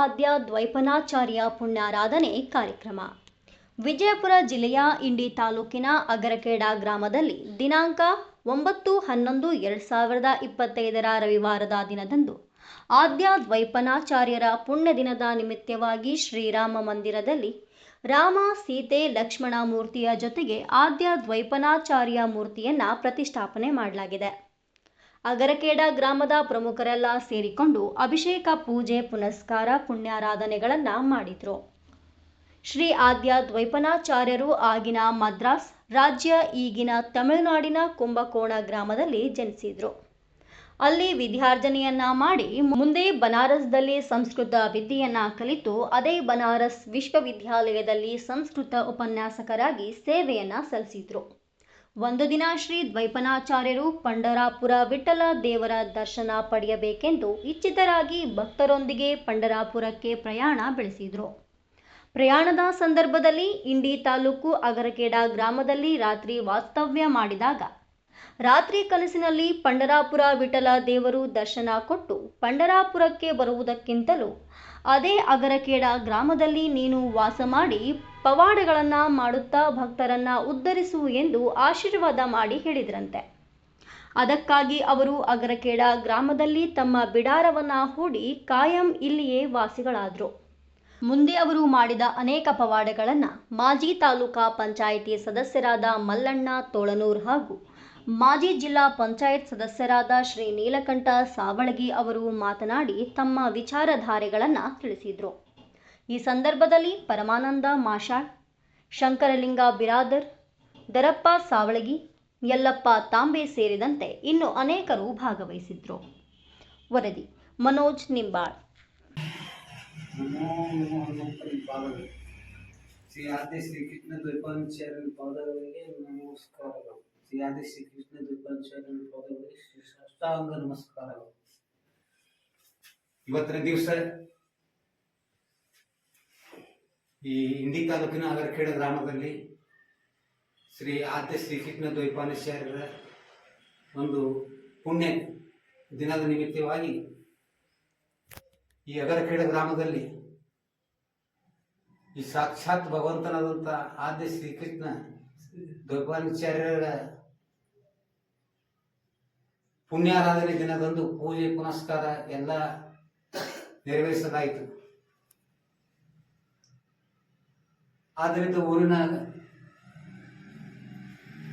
ಆದ್ಯ ದ್ವೈಪನಾಚಾರ್ಯ ಪುಣ್ಯಾರಾಧನೆ ಕಾರ್ಯಕ್ರಮ. ವಿಜಯಪುರ ಜಿಲ್ಲೆಯ ಇಂಡಿ ತಾಲೂಕಿನ ಅಗರಕೇಡ ಗ್ರಾಮದಲ್ಲಿ ದಿನಾಂಕ ಒಂಬತ್ತು ಹನ್ನೊಂದು ಎರಡು ಸಾವಿರದ ಇಪ್ಪತ್ತೈದರ ರವಿವಾರದ ದಿನದಂದು ಆದ್ಯ ದ್ವೈಪನಾಚಾರ್ಯರ ಪುಣ್ಯ ದಿನದ ನಿಮಿತ್ತವಾಗಿ ಶ್ರೀರಾಮ ಮಂದಿರದಲ್ಲಿ ರಾಮ, ಸೀತೆ, ಲಕ್ಷ್ಮಣ ಮೂರ್ತಿಯ ಜೊತೆಗೆ ಆದ್ಯ ದ್ವೈಪನಾಚಾರ್ಯ ಮೂರ್ತಿಯನ್ನು ಪ್ರತಿಷ್ಠಾಪನೆ ಮಾಡಲಾಗಿದೆ. ಅಗರಕೇಡ ಗ್ರಾಮದ ಪ್ರಮುಖರೆಲ್ಲ ಸೇರಿಕೊಂಡು ಅಭಿಷೇಕ, ಪೂಜೆ, ಪುನಸ್ಕಾರ, ಪುಣ್ಯಾರಾಧನೆಗಳನ್ನು ಮಾಡಿದರು. ಶ್ರೀ ಆದ್ಯ ದ್ವೈಪನಾಚಾರ್ಯರು ಆಗಿನ ಮದ್ರಾಸ್ ರಾಜ್ಯ ಈಗಿನ ತಮಿಳುನಾಡಿನ ಕುಂಭಕೋಣ ಗ್ರಾಮದಲ್ಲಿ ಜನಿಸಿದರು. ಅಲ್ಲಿ ವಿದ್ಯಾರ್ಜನೆಯನ್ನ ಮಾಡಿ ಮುಂದೆ ಬನಾರಸ್ದಲ್ಲಿ ಸಂಸ್ಕೃತ ವಿದ್ಯೆಯನ್ನ ಕಲಿತು, ಅದೇ ಬನಾರಸ್ ವಿಶ್ವವಿದ್ಯಾಲಯದಲ್ಲಿ ಸಂಸ್ಕೃತ ಉಪನ್ಯಾಸಕರಾಗಿ ಸೇವೆಯನ್ನ ಸಲ್ಲಿಸಿದ್ರು. ಒಂದು ದಿನ ಶ್ರೀ ದ್ವೈಪನಾಚಾರ್ಯರು ಪಂಡರಾಪುರ ವಿಠಲ ದೇವರ ದರ್ಶನ ಪಡೆಯಬೇಕೆಂದು ಇಚ್ಛಿತರಾಗಿ ಭಕ್ತರೊಂದಿಗೆ ಪಂಡರಾಪುರಕ್ಕೆ ಪ್ರಯಾಣ ಬೆಳೆಸಿದರು. ಪ್ರಯಾಣದ ಸಂದರ್ಭದಲ್ಲಿ ಇಂಡಿ ತಾಲೂಕು ಅಗರಕೇಡ ಗ್ರಾಮದಲ್ಲಿ ರಾತ್ರಿ ವಾಸ್ತವ್ಯ ಮಾಡಿದಾಗ ರಾತ್ರಿ ಕನಸಿನಲ್ಲಿ ಪಂಡರಾಪುರ ವಿಠಲ ದೇವರು ದರ್ಶನ ಕೊಟ್ಟು ಪಂಡರಾಪುರಕ್ಕೆ ಬರುವುದಕ್ಕಿಂತಲೂ ಅದೇ ಅಗರಕೇಡ ಗ್ರಾಮದಲ್ಲಿ ನೀನು ವಾಸ ಮಾಡಿ ಪವಾಡಗಳನ್ನು ಮಾಡುತ್ತಾ ಭಕ್ತರನ್ನು ಉದ್ಧರಿಸು ಎಂದು ಆಶೀರ್ವಾದ ಮಾಡಿ ಹೇಳಿದ್ರಂತೆ. ಅದಕ್ಕಾಗಿ ಅವರು ಅಗರಕೇಡ ಗ್ರಾಮದಲ್ಲಿ ತಮ್ಮ ಬಿಡಾರವನ್ನ ಹೂಡಿ ಕಾಯಂ ಇಲ್ಲಿಯೇ ವಾಸಿಗಳಾದರು. ಮುಂದೆ ಅವರು ಮಾಡಿದ ಅನೇಕ ಪವಾಡಗಳನ್ನು ಮಾಜಿ ತಾಲೂಕಾ ಪಂಚಾಯಿತಿ ಸದಸ್ಯರಾದ ಮಲ್ಲಣ್ಣ, ತೋಳನೂರ್ ಹಾಗೂ ಮಾಜಿ ಜಿಲ್ಲಾ ಪಂಚಾಯತ್ ಸದಸ್ಯರಾದ ಶ್ರೀ ನೀಲಕಂಠ ಸಾವಳಗಿ ಅವರು ಮಾತನಾಡಿ ತಮ್ಮ ವಿಚಾರಧಾರೆಗಳನ್ನು ತಿಳಿಸಿದರು. ಈ ಸಂದರ್ಭದಲ್ಲಿ ಪರಮಾನಂದ ಮಾಷಾಳ್, ಶಂಕರಲಿಂಗ ಬಿರಾದರ್, ದರಪ್ಪ ಸಾವಳಗಿ, ಯಲ್ಲಪ್ಪ ತಾಂಬೆ ಸೇರಿದಂತೆ ಇನ್ನು ಅನೇಕರು ಭಾಗವಹಿಸಿದ್ರು. ವರದಿ, ಮನೋಜ್ ನಿಂಬಾಳ್. ಶ್ರೀ ದ್ವೈಪಾಂಚಾರ್ಯನ ಪಾದಗಳಿಗೆ ನಮಸ್ಕಾರಗಳು. ಶ್ರೀ ಶ್ರೀಕೃಷ್ಣ ಕೃಷ್ಣ ಶ್ರೀ ಸಾಷ್ಟಾಂಗ ನಮಸ್ಕಾರಗಳು ಇವತ್ತಿನ ದಿವಸ ಈ ಇಂಡಿ ತಾಲೂಕಿನ ಅಗರಖೇಡ ಗ್ರಾಮದಲ್ಲಿ ಶ್ರೀ ಆದ್ಯ ಶ್ರೀಕೃಷ್ಣ ದ್ವೈಪಾಂಚಾರ್ಯರ ಒಂದು ಪುಣ್ಯ ದಿನದ ನಿಮಿತ್ತವಾಗಿ ಈ ಅಗರಖೇಡ ಗ್ರಾಮದಲ್ಲಿ ಈ ಸಾಕ್ಷಾತ್ ಭಗವಂತನಾದಂಥ ಆದ್ಯ ಶ್ರೀಕೃಷ್ಣ ದ್ವೈಪಾಚಾರ್ಯರ ಪುಣ್ಯಾರಾಧನೆ ದಿನದಂದು ಪೂಜೆ, ಪುನಸ್ಕಾರ ಎಲ್ಲ ನೆರವೇರಿಸಲಾಯಿತು. ಆದ್ದರಿಂದ ಊರಿನ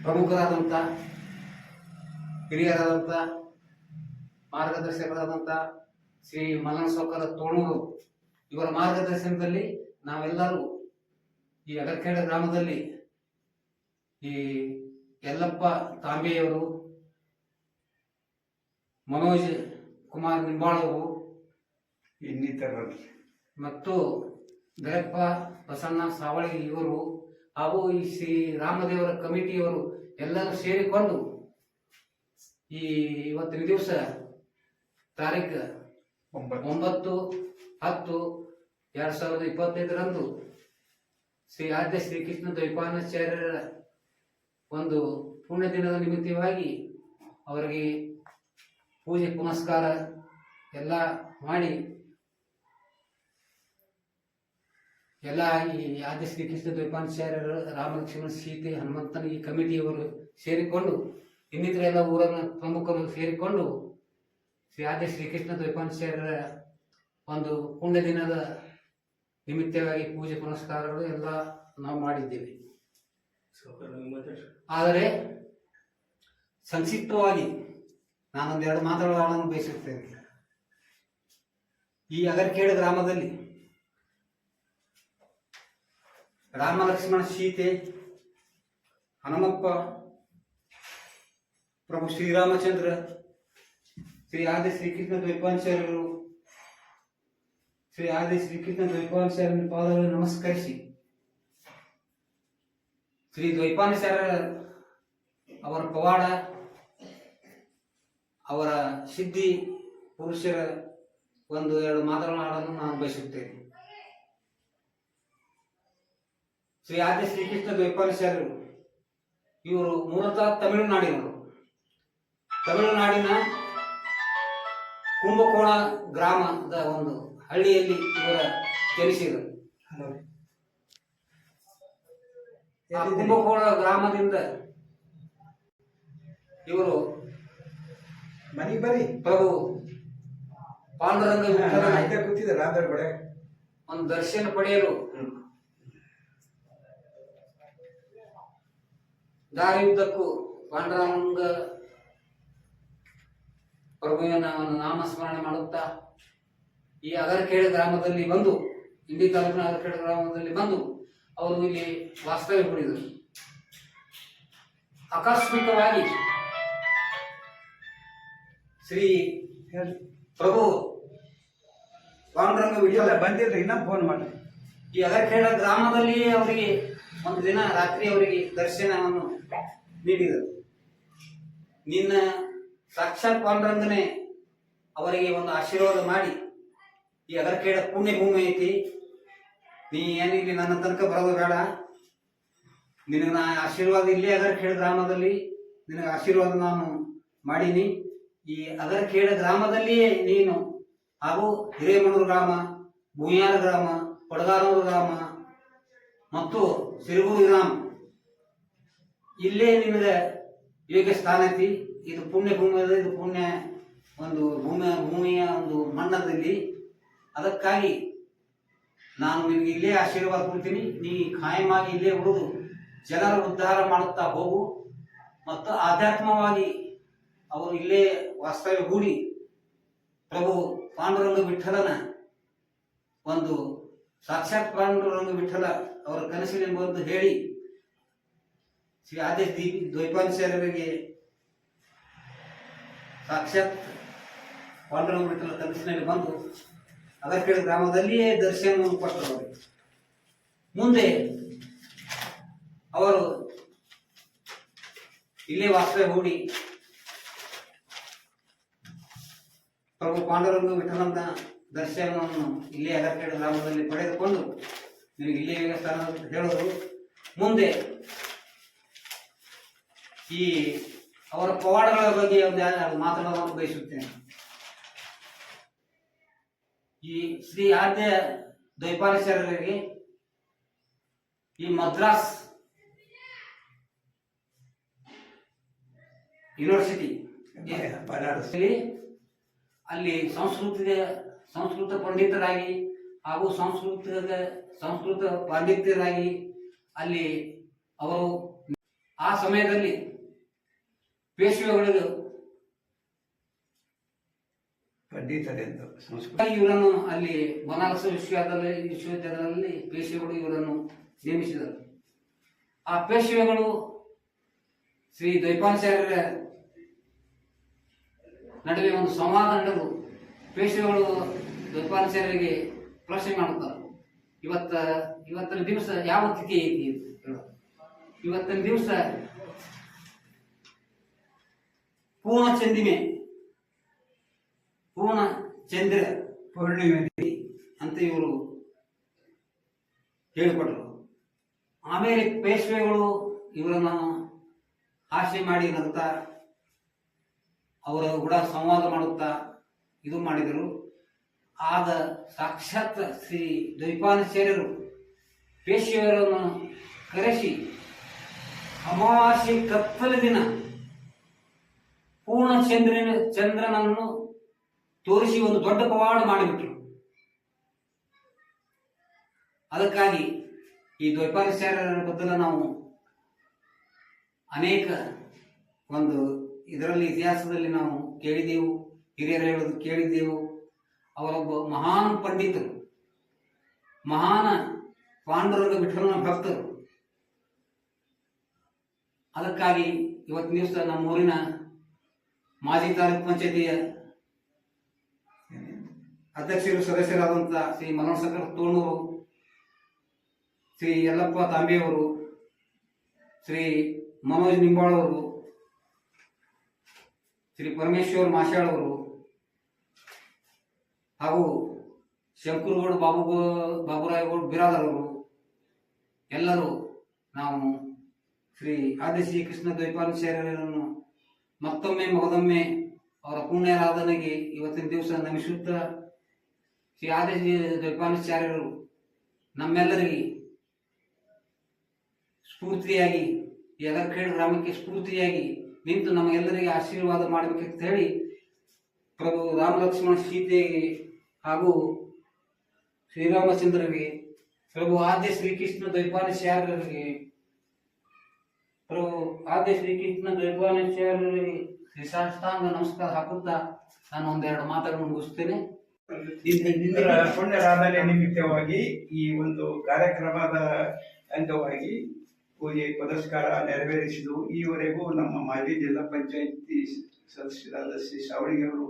ಪ್ರಮುಖರಾದಂಥ, ಹಿರಿಯರಾದಂಥ, ಮಾರ್ಗದರ್ಶಕರಾದಂಥ ಶ್ರೀ ಮಲ್ಲನ ಸೌಕರ ತೋಣೂರು ಇವರ ಮಾರ್ಗದರ್ಶನದಲ್ಲಿ ನಾವೆಲ್ಲರೂ ಈ ಅಗರ್ಖೇಡ ಗ್ರಾಮದಲ್ಲಿ ಈ ಯಲ್ಲಪ್ಪ ತಾಂಬೆಯವರು ಮನೋಜ್ ಕುಮಾರ್ ನಿಂಬಾಳವು ಇನ್ನಿತರರು. ಮತ್ತು ದರಪ್ಪ ಬಸಣ್ಣ ಸಾವಳಿ ಇವರು ಹಾಗೂ ಈ ಶ್ರೀ ರಾಮದೇವರ ಕಮಿಟಿಯವರು ಎಲ್ಲರೂ ಸೇರಿಕೊಂಡು ಈ ಇವತ್ತಿನ ದಿವಸ ತಾರೀಕು ಒಂಬತ್ತು. ಒಂಬತ್ತು ಹತ್ತು ಎರಡು ಸಾವಿರದ ಇಪ್ಪತ್ತೈದರಂದು ಶ್ರೀ ಆದ್ಯ ಶ್ರೀಕೃಷ್ಣ ದ್ವೈಪಾನಾಚಾರ್ಯರ ಒಂದು ಪುಣ್ಯ ದಿನದ ನಿಮಿತ್ತವಾಗಿ ಅವರಿಗೆ ಪೂಜೆ ಪುನಸ್ಕಾರ ಎಲ್ಲ ಮಾಡಿ ಎಲ್ಲ ಈ ಆದ್ಯ ಶ್ರೀಕೃಷ್ಣ ರಾಮ ರಾಮಲಕ್ಷ್ಮಣ ಸೀತೆ ಹನುಮಂತನ ಈ ಕಮಿಟಿಯವರು ಸೇರಿಕೊಂಡು ಇನ್ನಿತರ ಎಲ್ಲ ಊರನ್ನ ಪ್ರಮುಖರು ಸೇರಿಕೊಂಡು ಶ್ರೀ ಆದ್ಯ ಶ್ರೀಕೃಷ್ಣ ದ್ವೈಪಾಂಚಾರ್ಯರ ಒಂದು ಪುಣ್ಯ ದಿನದ ನಿಮಿತ್ತವಾಗಿ ಪೂಜೆ ಪುನಸ್ಕಾರಗಳು ಎಲ್ಲ ನಾವು ಮಾಡಿದ್ದೇವೆ. ಆದರೆ ಸಂಕ್ಷಿಪ್ತವಾಗಿ ನಾನೊಂದೆರಡು ಮಾತುಗಳನ್ನು ಬಯಸುತ್ತೇನೆ ಈ ಅಗರ್ಕೇಡು ಗ್ರಾಮದಲ್ಲಿ ರಾಮ ಲಕ್ಷ್ಮಣ ಸೀತೆ, ಹನುಮಪ್ಪ, ಪ್ರಭು ಶ್ರೀರಾಮಚಂದ್ರ, ಶ್ರೀ ಆದಿ ಶ್ರೀಕೃಷ್ಣ ದ್ವೈಪಾಂಚಾರ್ಯರು, ಶ್ರೀ ಆದಿ ಶ್ರೀಕೃಷ್ಣ ದ್ವೈಪಾಂಚಾರ್ಯನ ಪಾದಗಳನ್ನು ನಮಸ್ಕರಿಸಿ, ಶ್ರೀ ದ್ವೈಪಾಂಚಾರ್ಯ ಅವರ ಪವಾಡ ಅವರ ಸಿದ್ಧಿ ಪುರುಷರ ಒಂದು ಎರಡು ಮಾತುಗಳನ್ನು ನಾನು ಬಯಸುತ್ತೇನೆ. ಶ್ರೀ ಆದಿ ಶ್ರೀಕೃಷ್ಣ ದ್ವೈಪಾಂಚಾರ್ಯರು ಇವರು ಮೂಲತಃ ತಮಿಳುನಾಡಿನವರು. ತಮಿಳುನಾಡಿನ ಕುಂಭಕೋಣ ಗ್ರಾಮದ ಒಂದು ಹಳ್ಳಿಯಲ್ಲಿ ಇವರ ಜನಿಸಿದರು. ಕುಂಭಕೋಣ ಗ್ರಾಮದಿಂದ ಇವರು ಮನೆಗೆ ಬರ್ರಿ ಪ್ರಭು ಪಾಂಡುರಂಗ ವಿಠಲನ ಕೂತಿದ್ದಾರೆ ಅದರ ಬಡೆ. ಒಂದು ದರ್ಶನ ಪಡೆಯಲು. ದಾರಿಯುದ್ದಕ್ಕೂ ಪಾಂಡುರಂಗ ಪ್ರಭುವಿನ ಒಂದು ನಾಮಸ್ಮರಣೆ ಮಾಡುತ್ತಾ ಈ ಅಗರಕೇಡ ಗ್ರಾಮದಲ್ಲಿ ಬಂದು ಇಂಡಿ ತಾಲೂಕಿನ ಅಗರಕೇಡ ಗ್ರಾಮದಲ್ಲಿ ಬಂದು ಅವರು ಇಲ್ಲಿ ವಾಸ್ತವ್ಯ ಹೂಡಿದರು ಆಕಸ್ಮಿಕವಾಗಿ ಶ್ರೀ ಪ್ರಭು ಪಾಂಡುರಂಗ ವಿಜಯ ವಿಠಲ ಬಂದಿಲ್ರಿ ಇನ್ನ ಫೋನ್ ಮಾಡ್ರಿ. ಈ ಅಗರಖೇಡ ಗ್ರಾಮದಲ್ಲಿ ಅವರಿಗೆ ಒಂದು ದಿನ ರಾತ್ರಿ ಅವರಿಗೆ ದರ್ಶನವನ್ನು ನೀಡಿದರು. ನಿನ್ನ ಸಾಕ್ಷಾತ್ ಪಾಂಡುರಂಗನೇ ಅವರಿಗೆ ಒಂದು ಆಶೀರ್ವಾದ ಮಾಡಿ ಈ ಅಗರಖೇಡ ಪುಣ್ಯ ಭೂಮಿ ಐತಿ. ನೀ ಏನಿಲ್ಲಿ ನನ್ನ ತನಕ ಬರೋದು ಬೇಡ. ನಿನಗೆ ನಾ ಆಶೀರ್ವಾದ ಇಲ್ಲೇ ಅಗರಖೇಡ ಗ್ರಾಮದಲ್ಲಿ ನಿನಗೆ ಆಶೀರ್ವಾದ ನಾನು ಮಾಡೀನಿ. ಈ ಅದರ ಅಗರಖೇಡ ಗ್ರಾಮದಲ್ಲಿಯೇ ನೀನು ಹಾಗೂ ಹಿರೇಮನೂರು ಗ್ರಾಮ ಭೂಯಾರ ಗ್ರಾಮ ಕೊಡಗಾರೂರು ಗ್ರಾಮ ಮತ್ತು ಸಿರುಗೂರು ಗ್ರಾಮ, ಇಲ್ಲೇ ನಿಮಗೆ ಯೋಗ್ಯ ಸ್ಥಾನ ಐತಿ. ಇದು ಪುಣ್ಯ ಭೂಮಿ ಇದು ಪುಣ್ಯ ಒಂದು ಭೂಮಿಯ ಭೂಮಿಯ ಒಂದು ಮಣ್ಣದಲ್ಲಿ ಅದಕ್ಕಾಗಿ ನಾನು ನಿಮಗೆ ಇಲ್ಲೇ ಆಶೀರ್ವಾದ ಕೊಡ್ತೀನಿ. ನೀ ಖಾಯಮಾಗಿ ಇಲ್ಲೇ ಉಳಿದು ಜನರ ಉದ್ಧಾರ ಮಾಡುತ್ತಾ ಹೋಗು. ಮತ್ತು ಆಧ್ಯಾತ್ಮವಾಗಿ ಅವರು ಇಲ್ಲೇ ವಾಸ್ತವ್ಯ ಹೂಡಿ ಪ್ರಭು ಪಾಂಡುರಂಗ ವಿಠಲನ ಒಂದು ಸಾಕ್ಷಾತ್ ಪಾಂಡುರಂಗ ವಿಠಲ ಅವರ ಕನಸಿನೆಂಬುದು ಹೇಳಿ ಶ್ರೀ ಆದೇಶ್ ದೀಪ ದ್ವೈಪಾಂಶರಿಗೆ ಸಾಕ್ಷಾತ್ ಪಾಂಡುರಂಗ ವಿಠಲ ಕನಸಿನಲ್ಲಿ ಬಂದು ಅದಕ್ಕೆ ಗ್ರಾಮದಲ್ಲಿಯೇ ದರ್ಶನವನ್ನು ಕೊಟ್ಟರು. ಮುಂದೆ ಅವರು ಇಲ್ಲೇ ವಾಸ್ತವ್ಯ ಹೂಡಿ ಪ್ರಭು ಪಾಂಡುರಂಗ ವಿಠಲಂತ ದರ್ಶನವನ್ನು ಇಲ್ಲೇ ಅಗತ್ಯ ಗ್ರಾಮದಲ್ಲಿ ಪಡೆದುಕೊಂಡು ನಿಮಗೆ ಇಲ್ಲೇ ಸ್ಥಾನ ಹೇಳೋದು. ಮುಂದೆ ಈ ಅವರ ಪವಾಡಗಳ ಬಗ್ಗೆ ಒಂದು ಮಾತನಾಡಲು ಬಯಸುತ್ತೇನೆ. ಈ ಶ್ರೀ ಆದ್ಯ ದ್ವೈಪಾಲೇಶ್ವರರಿಗೆ ಈ ಮದ್ರಾಸ್ ಯೂನಿವರ್ಸಿಟಿ ಬನಾರಸ್ ಅಲ್ಲಿ ಸಂಸ್ಕೃತದ ಸಂಸ್ಕೃತ ಪಂಡಿತರಾಗಿ ಹಾಗೂ ಸಂಸ್ಕೃತದ ಸಂಸ್ಕೃತ ಪಾಂಡಿತ್ಯರಾಗಿ ಅಲ್ಲಿ ಅವರು ಆ ಸಮಯದಲ್ಲಿ ಪೇಶ್ವೆಗಳು ಪಂಡಿತರೆಂದು ಸಂಸ್ಕೃತ. ಇವರನ್ನು ಅಲ್ಲಿ ಬನಾರಸ್ ವಿಶ್ವವಿದ್ಯಾಲಯ ವಿಶ್ವವಿದ್ಯಾಲಯದಲ್ಲಿ ಪೇಶ್ವೆಗಳು ಇವರನ್ನು ನೇಮಿಸಿದರು. ಆ ಪೇಶ್ವೆಗಳು ಶ್ರೀ ದ್ವೈಪಾಚಾರ್ಯರ ನಡುವೆ ಒಂದು ಸಂವಾದ ನಡೆದು ಪೇಶ್ವೆಗಳು ಸೇರಿಗೆ ಪ್ರಶ್ನೆ ಮಾಡುತ್ತಾರೆ. ಇವತ್ತ, ಇವತ್ತಿನ ದಿವಸ ಯಾವ ತಿಥಿ ಐತಿ. ಇವತ್ತಿನ ದಿವಸ ಪೂರ್ಣ ಚಂದಿಮೆ. ಪೂರ್ಣ ಚಂದ್ರ ಪೂರ್ಣಿಮೆ ಅಂತ ಇವರು ಹೇಳಿಕೊಟ್ರು. ಆಮೇಲೆ ಪೇಶ್ವೆಗಳು ಇವರನ್ನು ಹಾಸ್ಯ ಮಾಡಿ ನಗ್ತಾ ಅವರ ಕೂಡ ಸಂವಾದ ಮಾಡುತ್ತಾ ಇದು ಮಾಡಿದರು. ಆಗ ಸಾಕ್ಷಾತ್ ಶ್ರೀ ದ್ವೈಪಾನಚಾರ್ಯರು ಪೇಶಿಯವರನ್ನು ಕರೆಸಿ, ಅಮಾವಾಸ್ಯೆ ಕತ್ತಲ ದಿನ ಪೂರ್ಣ ಚಂದ್ರನ ಚಂದ್ರನನ್ನು ತೋರಿಸಿ ಒಂದು ದೊಡ್ಡ ಪವಾಡ ಮಾಡಿಬಿಟ್ರು. ಅದಕ್ಕಾಗಿ ಈ ದ್ವೈಪಾಚಾರ್ಯರ ಬದಲು ನಾವು ಅನೇಕ ಒಂದು ಇದರಲ್ಲಿ ಇತಿಹಾಸದಲ್ಲಿ ನಾವು ಕೇಳಿದೆವು, ಹಿರಿಯರು ಹೇಳೋದು ಕೇಳಿದ್ದೆವು ಅವರೊಬ್ಬ ಮಹಾನ್ ಪಂಡಿತರು, ಮಹಾನ ಪಾಂಡುರಂಗ ವಿಠಲನ ಭಕ್ತರು. ಅದಕ್ಕಾಗಿ ಇವತ್ತು ದಿವಸ ನಮ್ಮ ಊರಿನ ಮಾಜಿ ತಾಲೂಕು ಪಂಚಾಯತಿಯ ಅಧ್ಯಕ್ಷರು ಸದಸ್ಯರಾದಂಥ ಶ್ರೀ ಮನೋಹರ್ ತೋಣೂರು, ಶ್ರೀ ಯಲ್ಲಪ್ಪ ತಾಂಬೆಯವರು, ಶ್ರೀ ಮನೋಜ್ ನಿಂಬಾಳ್ ಅವರು ಶ್ರೀ ಪರಮೇಶ್ವರ್ ಮಾಶಾಳವರು ಹಾಗೂ ಶಂಕರಗೌಡ ಬಾಬು ಬಾಬುರಾಯಗೌಡ ಬಿರಾದರವರು ಎಲ್ಲರೂ ನಾವು ಶ್ರೀ ಆದಿ ಶ್ರೀ ಕೃಷ್ಣ ದ್ವೈಪಾಲಚಾರ್ಯರನ್ನು ಮತ್ತೊಮ್ಮೆ ಮೊದಮ್ಮೆ ಅವರ ಪುಣ್ಯಾರಾಧನೆಗೆ ಇವತ್ತಿನ ದಿವಸ ನಮಿಸುತ್ತಾ ಶ್ರೀ ಆದೇಶ ದ್ವೈಪಾನಾಚಾರ್ಯರು ನಮ್ಮೆಲ್ಲರಿಗೆ ಸ್ಫೂರ್ತಿಯಾಗಿ ಯದರ್ಖೇಡ್ ಗ್ರಾಮಕ್ಕೆ ಸ್ಫೂರ್ತಿಯಾಗಿ ನಿಂತು ನಮಗೆಲ್ಲರಿಗೆ ಆಶೀರ್ವಾದ ಮಾಡಬೇಕಂತ ಹೇಳಿ ಪ್ರಭು ರಾಮಲಕ್ಷ್ಮಣ ಸೀತೆಗೆ ಹಾಗೂ ಶ್ರೀರಾಮಚಂದ್ರರಿಗೆ, ಪ್ರಭು ಆದ್ಯ ಶ್ರೀಕೃಷ್ಣ ದ್ವೈಪಾನಾಚಾರ್ಯರಿಗೆ ಪ್ರಭು ಆದ್ಯ ಶ್ರೀಕೃಷ್ಣ ದ್ವೈಪಾನಾಚಾರ್ಯರಿಗೆ ಶ್ರೀ ಸಾಷ್ಟಾಂಗ ನಮಸ್ಕಾರ ಹಾಕುತ್ತಾ ನಾನು ಒಂದೆರಡು ಮಾತುಗಳನ್ನು ಮುಗಿಸ್ತೇನೆ. ಪುಣ್ಯರಾಧನೆ ನಿಮಿತ್ತವಾಗಿ ಈ ಒಂದು ಕಾರ್ಯಕ್ರಮದ ಅಂಗವಾಗಿ ಪೂಜೆ, ಪುರಸ್ಕಾರ ನೆರವೇರಿಸಿದರು ಈವರೆಗೂ ನಮ್ಮ ಮಾಜಿ ಜಿಲ್ಲಾ ಪಂಚಾಯತಿ ಸದಸ್ಯರಾದ ಶ್ರೀ ಅವರು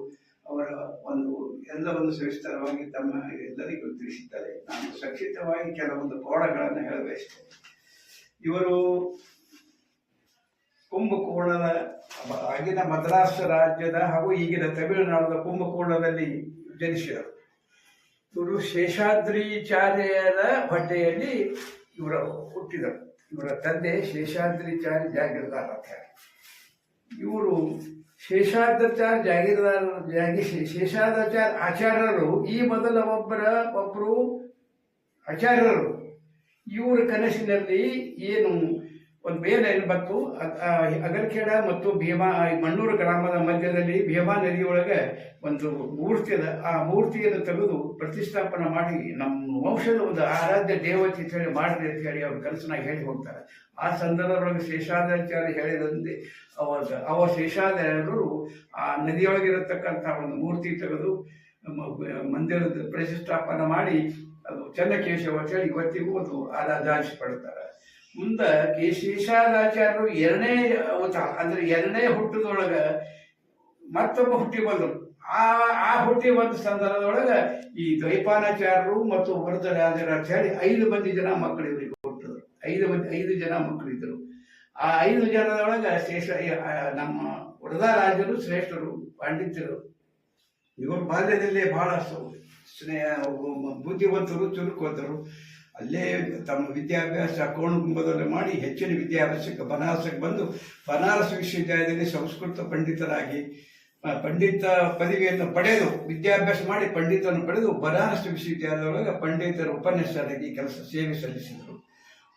ಅವರ ಒಂದು ಎಲ್ಲವನ್ನು ಸವಿಸ್ತಾರವಾಗಿ ತಮ್ಮ ಎಲ್ಲರಿಗೂ ತಿಳಿಸಿದ್ದಾರೆ. ನಾನು ಸಂಕ್ಷಿಪ್ತವಾಗಿ ಕೆಲವೊಂದು ಪೌಡಗಳನ್ನು ಹೇಳಬಯಸ್ತೇನೆ. ಇವರು ಕುಂಭಕೋಣದ ಆಗಿನ ಮದ್ರಾಸ್ ರಾಜ್ಯದ ಹಾಗೂ ಈಗಿನ ತಮಿಳುನಾಡದ ಕುಂಭಕೋಣದಲ್ಲಿ ಜನಿಸಿದರು. ಇವರು ಶೇಷಾದ್ರಿಚಾರ್ಯರ ಹೊಟ್ಟೆಯಲ್ಲಿ ಇವರು ಹುಟ್ಟಿದರು. ಇವರ ತಂದೆ ಶೇಷಾದ್ರಿಚಾರ್ ಜಾಗಿರ್ದಾರ ಇವರು ಶೇಷಾದ್ರಚಾರ್ ಜಾಗಿರ್ದಾರ ಜಾಗಿ ಶೇಷಾದ್ರಚಾರ್ ಆಚಾರ್ಯರು, ಈ ಮೊದಲ ಒಬ್ಬರ ಒಬ್ಬರು ಆಚಾರ್ಯರು. ಇವರ ಕನಸಿನಲ್ಲಿ ಏನು ಒಂದು ಬೇರೆ ಏನು ಬಂತು. ಅಗರ್ಖೇಡ ಮತ್ತು ಭೀಮಾ ಮಣ್ಣೂರು ಗ್ರಾಮದ ಮಧ್ಯದಲ್ಲಿ ಭೀಮಾ ನದಿಯೊಳಗೆ ಒಂದು ಮೂರ್ತಿ ಅದ ಆ ಮೂರ್ತಿಯನ್ನು ತೆಗೆದು ಪ್ರತಿಷ್ಠಾಪನೆ ಮಾಡಿ ನಮ್ಮ ವಂಶದ ಒಂದು ಆರಾಧ್ಯ ದೇವತೆ ಅಂತ ಹೇಳಿ ಮಾಡಿದೆ ಅಂತ ಹೇಳಿ ಅವ್ರ ಕನಸನಾಗಿ ಹೇಳಿ ಹೋಗ್ತಾರೆ. ಆ ಸಂದರ್ಭದೊಳಗೆ ಶೇಷಾದಾಚಾರ್ಯ ಹೇಳಿದಂತೆ ಅವ ಅವ ಶೇಷಾದಾರ್ಯರು ಆ ನದಿಯೊಳಗಿರತಕ್ಕಂಥ ಒಂದು ಮೂರ್ತಿ ತೆಗೆದು ಮಂದಿರದ ಪ್ರತಿಷ್ಠಾಪನೆ ಮಾಡಿ ಅದು ಚನ್ನಕೇಶವ ಅಂತ ಹೇಳಿ ಇವತ್ತಿಗೂ ಅದು ಆರಾಧಿಸಲ್ಪಡ್ತಾರೆ ಮುಂದೆ ಕೆ ಎರಡನೇ ಅವತಾರ, ಅಂದ್ರೆ ಎರಡನೇ ಹುಟ್ಟದೊಳಗ ಮತ್ತೊಬ್ಬ ಹುಟ್ಟಿ ಬಂದರು. ಆ ಆ ಹುಟ್ಟಿ ಬಂದ ಸಂದರ್ಭದೊಳಗ ಈ ದ್ವೈಪಾನಾಚಾರ್ಯರು ಮತ್ತು ವರದರಾಜರ ಅಂತ ಹೇಳಿ ಐದು ಮಂದಿ ಜನ ಮಕ್ಕಳು ಇವರಿಗೆ ಹುಟ್ಟಿದ್ರು. ಐದು ಮಂದಿ, ಐದು ಜನ ಮಕ್ಕಳಿದ್ದರು ಆ ಐದು ಜನದೊಳಗ ಶೇಷ ನಮ್ಮ ವರದರಾಜರು ಶ್ರೇಷ್ಠರು ಪಾಂಡಿತ್ಯರು ಇವರು ಬಾಲ್ಯದಲ್ಲೇ ಬಹಳ ಸ್ನೇಹ ಬುದ್ಧಿವಂತರು ಚುರುಕುವಂತರು ಅಲ್ಲೇ ತಮ್ಮ ವಿದ್ಯಾಭ್ಯಾಸ ಕೋಣಗುಂಬದಲ್ಲಿ ಮಾಡಿ ಹೆಚ್ಚಿನ ವಿದ್ಯಾಭ್ಯಾಸಕ್ಕೆ ಬನಾರಸಕ್ಕೆ ಬಂದು ಬನಾರಸ್ ವಿಶ್ವವಿದ್ಯಾಲಯದಲ್ಲಿ ಸಂಸ್ಕೃತ ಪಂಡಿತರಾಗಿ ಪಂಡಿತ ಪದವಿಯನ್ನು ಪಡೆದು, ವಿದ್ಯಾಭ್ಯಾಸ ಮಾಡಿ ಪಂಡಿತರನ್ನು ಪಡೆದು ಬನಾರಸ್ ವಿಶ್ವವಿದ್ಯಾಲಯದೊಳಗೆ ಪಂಡಿತರ ಉಪನ್ಯಾಸರಾಗಿ ಕೆಲಸ ಸೇವೆ ಸಲ್ಲಿಸಿದರು.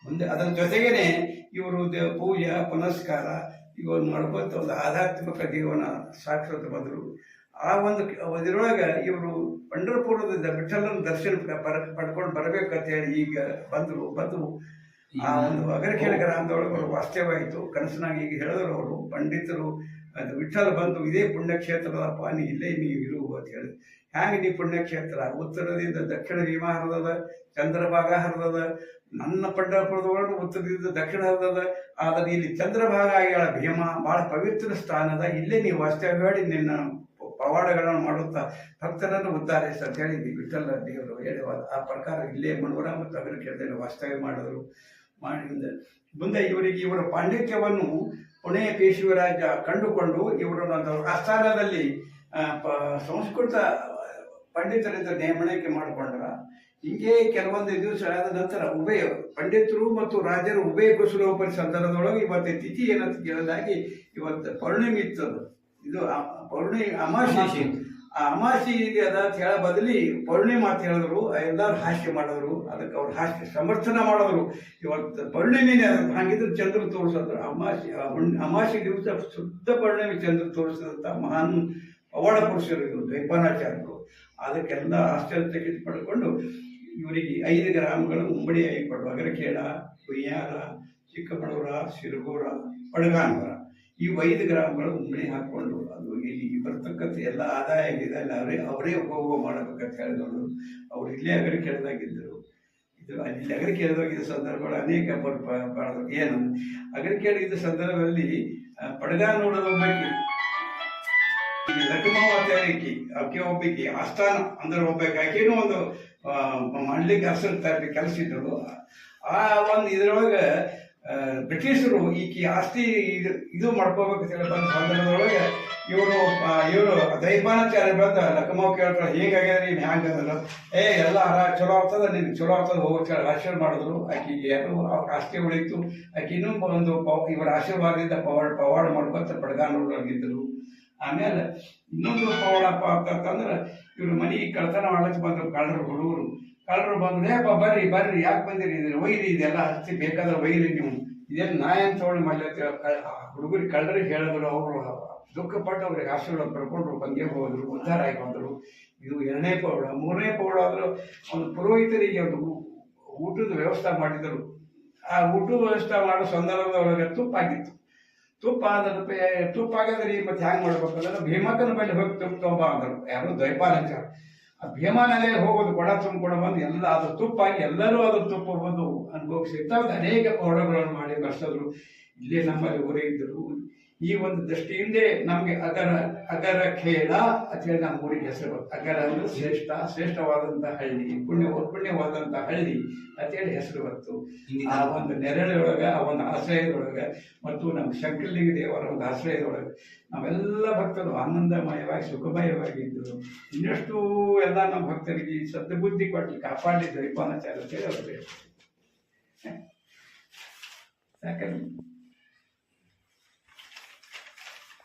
ಮುಂದೆ ಅದರ ಜೊತೆಗೇನೆ ಇವರು ಪೂಜಾ, ಪುನಸ್ಕಾರ, ಇವನ್ನು ಮಾಡ್ಕೊತ ಒಂದು ಆಧ್ಯಾತ್ಮಿಕ ಜೀವನ ಸಾಕ್ಷಾತ್ ಬಂದರು. ಆ ಒಂದು ಇದ್ರೊಳಗ ಇವರು ಪಂಡರಪುರದಿಂದ ವಿಠಲನ ದರ್ಶನ ಬರ ಪಡ್ಕೊಂಡು ಅಂತ ಹೇಳಿ ಈಗ ಬಂದರು ಬಂದು ಆ ಒಂದು ಅಗರಕೇಳ ಗ್ರಾಮದೊಳಗೆ ಅವರು ವಾಸ್ತವ್ಯವಾಯಿತು ಕನಸಿನಾಗ ಈಗ ಹೇಳಿದ್ರು ಅವರು ಪಂಡಿತರು ಅದು ವಿಠಲ ಬಂದು ಇದೇ ಪುಣ್ಯಕ್ಷೇತ್ರದಪ್ಪ ನೀ ಇಲ್ಲೇ ನೀವು ಇರು ಅಂತ ಹೇಳಿ. ಹ್ಯಾಂಗೆ ನೀ ಪುಣ್ಯಕ್ಷೇತ್ರ? ಉತ್ತರದಿಂದ ದಕ್ಷಿಣ ಭೀಮಾ ಹರಿದದ ಚಂದ್ರಭಾಗ ಹರಿದದ ನನ್ನ ಪಂಡರಪುರದೊಳಗೆ ಉತ್ತರದಿಂದ ದಕ್ಷಿಣ ಹರಿದದ ಆದರೆ ಇಲ್ಲಿ ಚಂದ್ರಭಾಗ ಆಗ್ಯಾಳ ಭೀಮಾ ಬಹಳ ಪವಿತ್ರ ಸ್ಥಾನದ ಇಲ್ಲೇ ನೀವು ವಾಸ್ತವ್ಯ ಮಾಡಿ ನಿನ್ನ ಪವಾಡಗಳನ್ನು ಮಾಡುತ್ತಾ ಭಕ್ತರನ್ನು ಉದ್ಧಾರಿಸ ಅಂತ ಹೇಳಿ ವಿಠಲ ದೇವರು ಹೇಳುವ ಆ ಪ್ರಕಾರ ಇಲ್ಲೇ ಮನೋರ ಮತ್ತು ಅಗರಖೇಡದಲ್ಲಿ ವಾಸ್ತವ್ಯ ಮಾಡಿದರು. ಮಾಡಿದ ಮುಂದೆ ಇವರಿಗೆ ಇವರ ಪಾಂಡಿತ್ಯವನ್ನು ಪುಣೆಯ ಪೇಶಿವರಾಜ ಕಂಡುಕೊಂಡು ಇವರನ್ನು ಆಸ್ಥಾನದಲ್ಲಿ ಸಂಸ್ಕೃತ ಪಂಡಿತರಿಂದ ನೇಮಣಕ್ಕೆ ಮಾಡಿಕೊಂಡ್ರ. ಹಿಂಗೆ ಕೆಲವೊಂದು ದಿವಸ ಆದ ನಂತರ ಉಭಯ ಪಂಡಿತರು ಮತ್ತು ರಾಜರು ಉಭಯ ಕುಶಲೋಪರಿ ಸಂದರ್ಭದೊಳಗೆ ಇವತ್ತು ತಿಥಿ ಏನಂತ ಕೇಳಿದಾಗಿ ಇವತ್ತು ಪೌರ್ಣಿಮೆ ಇತ್ತದು. ಇದು ಪೌರ್ಣಿ ಅಮಾಸಿ ಆ ಅಮಾಸೆ. ಇದೆ ಅದ ಅಂತ ಹೇಳೋ ಬದಲಿ ಪೌರ್ಣಿ ಮಾತು ಹೇಳಿದ್ರು ಎಲ್ಲರೂ ಹಾಸ್ಯ ಮಾಡಿದ್ರು ಅದಕ್ಕೆ ಅವ್ರು ಹಾಸ್ಯ ಸಮರ್ಥನ ಮಾಡಿದ್ರು. ಇವತ್ತು ಪೌರ್ಣಿಮೆನೇ ಅದ. ಹಾಗಿದ್ರೆ ಚಂದ್ರ ತೋರಿಸಿದ್ರು ಅಮಾಸಿ ಅಮಾಸಿ ದಿವಸ ಶುದ್ಧ ಪೌರ್ಣಿಮೆ ಚಂದ್ರ ತೋರಿಸಿದಂಥ ಮಹಾನ್ ಪವಾಡ ಪುರುಷರು ಇವರು ದ್ವೈಪಾನಾಚಾರ್ಯರು ಅದಕ್ಕೆಲ್ಲ ಆಶ್ಚರ್ಯಚಕಿತ ಪಡ್ಕೊಂಡು ಇವರಿಗೆ ಐದು ಗ್ರಾಮಗಳು ಉಂಬಡಿಯಾಗಿ ಕೊಡುವ ಅಗರಖೇಡ ಕುಯ್ಯಾರ ಚಿಕ್ಕಮಗಳೂರ ಸಿರುಗೂರ ಪಡಗಾನವರ ಈ ಐದು ಗ್ರಾಮಗಳು ಒಮ್ಮೆ ಹಾಕೊಂಡು, ಅದು ಇಲ್ಲಿ ಬರ್ತಕ್ಕಂಥ ಎಲ್ಲ ಆದಾಯ ಇದೆ ಅಲ್ಲ ಅವರೇ ಅವರೇ ಉಪಭೋಗ ಮಾಡಬೇಕಂತ ಹೇಳಿದವರು. ಅವರು ಇಲ್ಲೇ ಅಗರಖೇಡದಾಗಿದ್ದರು ಇದು ಅಲ್ಲಿ ಕೆಳದಾಗಿದ್ದ ಸಂದರ್ಭಗಳು ಅನೇಕ ಬರ್- ಏನು? ಅಗರ ಅಗರಖೇಡಿದ್ದ ಸಂದರ್ಭದಲ್ಲಿ ಪಡಗ ನೋಡಲು ಒಬ್ಬಾಕಿ ಈ ಲಕ್ಷ್ಮವ್ವ ಆಕಿ ಒಬ್ಬಾಕಿ ಆಸ್ಥಾನ, ಅಂದ್ರೆ ಒಬ್ಬಾಕಿ ಆಕೆನೂ ಒಂದು ಮಾಡ್ಲಿಕ್ಕೆ ಅಸರ್ ತರಬೇಕು ಕೆಲಸ ಇದ್ದರು ಆ ಒಂದು ಇದ್ರೊಳಗೆ ಬ್ರಿಟಿಷರು ಈಕೆ ಆಸ್ತಿ ಇದು ಇದು ಅಂತ ಬಂದ ಸಂದರ್ಭದೊಳಗೆ ಇವರು ಇವರು ದೈವಾನಾಚಾರ್ಯ ಬಂದ ಲಕ್ಕಮ್ಮ ಕೇಳ್ತಾರೆ ಹೇಗಾಗ್ಯದ ನೀನು ಹ್ಯಾಂಗ ಅದಲ್ಲ ಏ, ಎಲ್ಲ ಹರ, ಚಲೋ ಆಗ್ತದ, ನಿನ್ ಚಲೋ ಆಗ್ತದ, ಹೋಗೋ ಆಶೀರ್ವಾದ ಮಾಡಿದ್ರು. ಆಕಿಗೆ ಯಾರು ಆಸ್ತಿ ಉಳಿತು. ಆಕೆ ಒಂದು ಪವ- ಇವರ ಆಶೀರ್ವಾದದಿಂದ ಪವಾಡ್, ಪವಾಡ ಮಾಡ್ಕೊತ ಪಡ್ಗಾನವ್ರಾಗಿದ್ದರು ಆಮೇಲೆ ಇನ್ನೊಂದು ಪವಾಡಪ್ಪ ಅಂತಂದ್ರೆ, ಇವ್ರು ಮನೆ ಕಳ್ತನ ಮಾಡಕ್ ಬಂದ್ರು ಕಳ್ಳರು ಹುಡುಗರು. ಕಳ್ಳರು ಬಂದ್ರು ಏಪ್ಪ ಬರ್ರಿ ಬರ್ರಿ, ಯಾಕೆ ಬಂದಿರಿ? ಇದನ್ನ ವೈರಿ ಇದೆಲ್ಲ ಹಚ್ಚಿ ಬೇಕಾದ್ರೆ ವೈರಿ ನೀವು. ಇದೇನು ನಾ ಅಂತ ಹೇಳಿ ಮಾಡ್ಲತ್ತೀರ ಹುಡುಗರಿಗೆ ಕಳ್ಳರಿಗೆ ಹೇಳಿದ್ರು, ಅವರು ದುಃಖಪಟ್ಟು ಅವ್ರಿಗೆ ಆಶೀರ್ವಾದ ಪಡ್ಕೊಂಡ್ರು, ಬಂಗೆ ಹೋದ್ರು, ಉದ್ಧಾರ ಆಗಿ ಇದು ಎರಡನೇ ಪೌಡ ಮೂರನೇ ಪೌಡ ಆದ್ರೆ ಒಂದು ಪುರೋಹಿತರಿಗೆ ಒಂದು ಊಟದ ವ್ಯವಸ್ಥೆ ಮಾಡಿದರು. ಆ ಊಟದ ವ್ಯವಸ್ಥೆ ಮಾಡೋ ಸಂದರ್ಭದೊಳಗೆ ತುಪ್ಪ ಆಗಿತ್ತು. ತುಪ್ಪ ಆದ್ರೆ ತುಪ್ಪ ಆಗದ್ರಿ ಮತ್ತೆ ಹ್ಯಾಂಗ್ ಮಾಡ್ಬೇಕಂದ್ರೆ ಭೀಮಕ್ಕನ ಮೇಲೆ ಹೋಗಿ ತುಪ್ಪ ತೊಗೊಂಬ ಅಂದರು. ಯಾರು ದ್ವೈಪಾಲ ಭೀಮನಲ್ಲೇ ಹೋಗೋದು ಕೊಡ ತುಂಬಿಕೊಂಡು ಬಂದು ಎಲ್ಲ ಅದು ತುಪ್ಪ ಎಲ್ಲರೂ ಅದು ತುಪ್ಪ ಬಂದು ಅನುಭವಿಸಿರ್ತಾರೆ. ಅನೇಕ ಪೌಡರ್ಗಳನ್ನು ಮಾಡಿ ಬರ್ಸಿದ್ರು ಇಲ್ಲೇ ನಮ್ಮಲ್ಲಿ ಊರೇ ಇದ್ದರು. ಈ ಒಂದು ದೃಷ್ಟಿಯಿಂದ ನಮಗೆ ಅಗರ ಅಗರ ಖೇಡ ಅಂತೇಳಿ ನಮ್ಮ ಊರಿಗೆ ಹೆಸರು. ಅಗರ ಅಂದ್ರೆ ಶ್ರೇಷ್ಠ ಶ್ರೇಷ್ಠವಾದಂತಹ ಹಳ್ಳಿ ಪುಣ್ಯ ಪುಣ್ಯವಾದಂತಹ ಹಳ್ಳಿ ಅಂತೇಳಿ ಹೆಸರು ಬಂತು ಆ ಒಂದು ನೆರಳೊಳಗ ಆ ಒಂದು ಆಶ್ರಯದೊಳಗ ಮತ್ತು ನಮ್ಮ ಶಂಕರಲಿಂಗ ದೇವರ ಒಂದು ಆಶ್ರಯದೊಳಗೆ ನಾವೆಲ್ಲ ಭಕ್ತರು ಆನಂದಮಯವಾಗಿ ಸುಖಮಯವಾಗಿದ್ದರು ಇನ್ನಷ್ಟು ಎಲ್ಲ ನಮ್ಮ ಭಕ್ತರಿಗೆ ಸದ್ಬುದ್ಧಿ ಕೊಟ್ಟು ಕಾಪಾಡಿ ದ್ವೈಪಾನಾಚಾರ್ಯ ಅಂತೇಳಿ ಅವ್ರು.